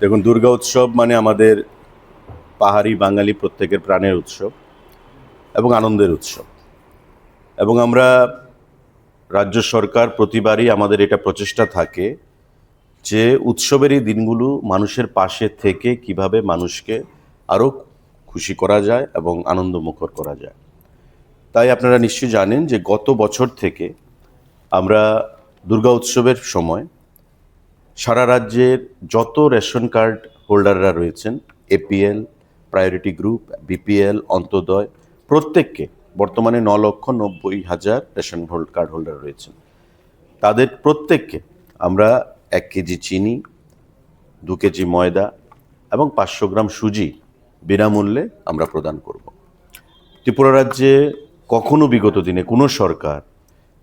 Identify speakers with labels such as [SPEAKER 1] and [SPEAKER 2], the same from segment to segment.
[SPEAKER 1] দেখুন, দুর্গা উৎসব মানে আমাদের পাহাড়ি বাঙালি প্রত্যেকের প্রাণের উৎসব এবং আনন্দের উৎসব। এবং আমরা রাজ্য সরকার প্রতিবারই আমাদের এটা প্রচেষ্টা থাকে যে উৎসবের এই দিনগুলো মানুষের পাশে থেকে কীভাবে মানুষকে আরও খুশি করা যায় এবং আনন্দমুখর করা যায়। তাই আপনারা নিশ্চয়ই জানেন যে গত বছর থেকে আমরা দুর্গা উৎসবের সময় সারা রাজ্যের যত রেশন কার্ড হোল্ডাররা রয়েছেন, APL, priority group, BPL, Antyodaya, প্রত্যেককে বর্তমানে ন লক্ষ নব্বই হাজার রেশন হোল্ড, কার্ড হোল্ডার রয়েছেন। তাদের প্রত্যেককে আমরা এক কেজি চিনি, দু কেজি ময়দা এবং পাঁচশো গ্রাম সুজি বিনামূল্যে আমরা প্রদান করব। ত্রিপুরা রাজ্যে কখনো বিগত দিনে কোনো সরকার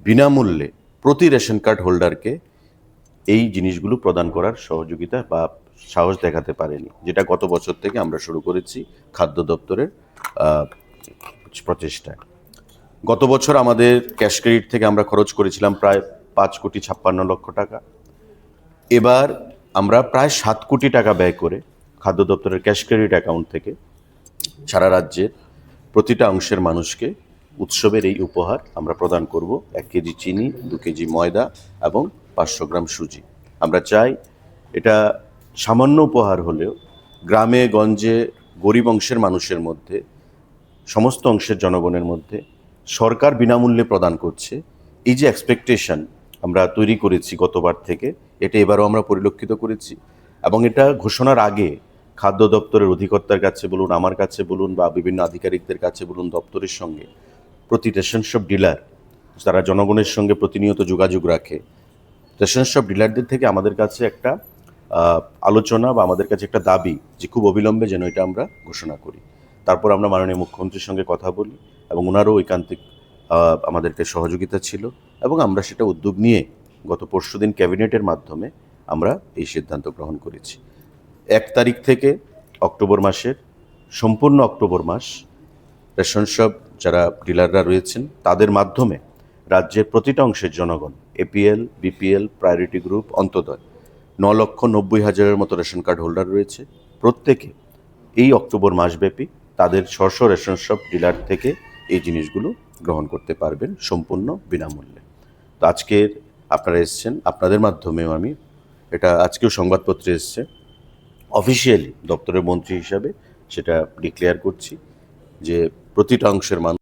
[SPEAKER 1] বিনামূল্যে প্রতি রেশন কার্ড হোল্ডারকে এই জিনিসগুলো প্রদান করার সহযোগিতা বা সাহস দেখাতে পারেনি, যেটা গত বছর থেকে আমরা শুরু করেছি খাদ্য দপ্তরের প্রচেষ্টায়। গত বছর আমাদের ক্যাশ ক্রেডিট থেকে আমরা খরচ করেছিলাম প্রায় পাঁচ কোটি ছাপ্পান্ন লক্ষ টাকা। এবার আমরা প্রায় সাত কোটি টাকা ব্যয় করে খাদ্য দপ্তরের ক্যাশ ক্রেডিট অ্যাকাউন্ট থেকে সারা রাজ্যের প্রতিটা অংশের মানুষকে উৎসবের এই উপহার আমরা প্রদান করব। এক কেজি চিনি, দু কেজি ময়দা এবং পাঁচশো গ্রাম সুজি। আমরা চাই এটা সামান্য উপহার হলেও গ্রামে, গঞ্জে গরিব অংশের মানুষের মধ্যে, সমস্ত অংশের জনগণের মধ্যে সরকার বিনামূল্যে প্রদান করছে। এই যে এক্সপেকটেশন আমরা তৈরি করেছি গতবার থেকে, এটা এবারও আমরা পরিলক্ষিত করেছি এবং এটা ঘোষণার আগে খাদ্য দপ্তরের অধিকর্তার কাছে বলুন, আমার কাছে বলুন বা বিভিন্ন আধিকারিকদের কাছে বলুন, দপ্তরের সঙ্গে প্রতি রেশন শপ ডিলার তারা জনগণের সঙ্গে প্রতিনিয়ত যোগাযোগ রাখে রেশন শপ ডিলারদের থেকে আমাদের কাছে একটা আলোচনা বা আমাদের কাছে একটা দাবি যে খুব অবিলম্বে যেন এটা আমরা ঘোষণা করি। তারপর আমরা মাননীয় মুখ্যমন্ত্রীর সঙ্গে কথা বলি এবং ওনারও ঐকান্তিক আমাদেরকে সহযোগিতা ছিল এবং আমরা সেটা উদ্যোগ নিয়ে গত পরশুদিন ক্যাবিনেটের মাধ্যমে আমরা এই সিদ্ধান্ত গ্রহণ করেছি। এক তারিখ থেকে অক্টোবর মাসের, সম্পূর্ণ অক্টোবর মাস রেশন শপ যারা ডিলাররা রয়েছেন, তাদের মাধ্যমে রাজ্যের প্রতিটা অংশের জনগণ APL BPL priority group Antyodaya ন লক্ষ নব্বই হাজারের মতো রেশন কার্ড হোল্ডার রয়েছে। প্রত্যেকে এই অক্টোবর মাসব্যাপী তাদের স্ব রেশন শপ ডিলার থেকে এই জিনিসগুলো গ্রহণ করতে পারবেন সম্পূর্ণ বিনামূল্যে। তো আজকের আপনারা এসছেন, আপনাদের মাধ্যমেও আমি এটা আজকেও সংবাদপত্রে এসছে। অফিসিয়ালি দপ্তরের মন্ত্রী হিসাবে সেটা ডিক্লেয়ার করছি যে প্রতিটা অংশের মানুষ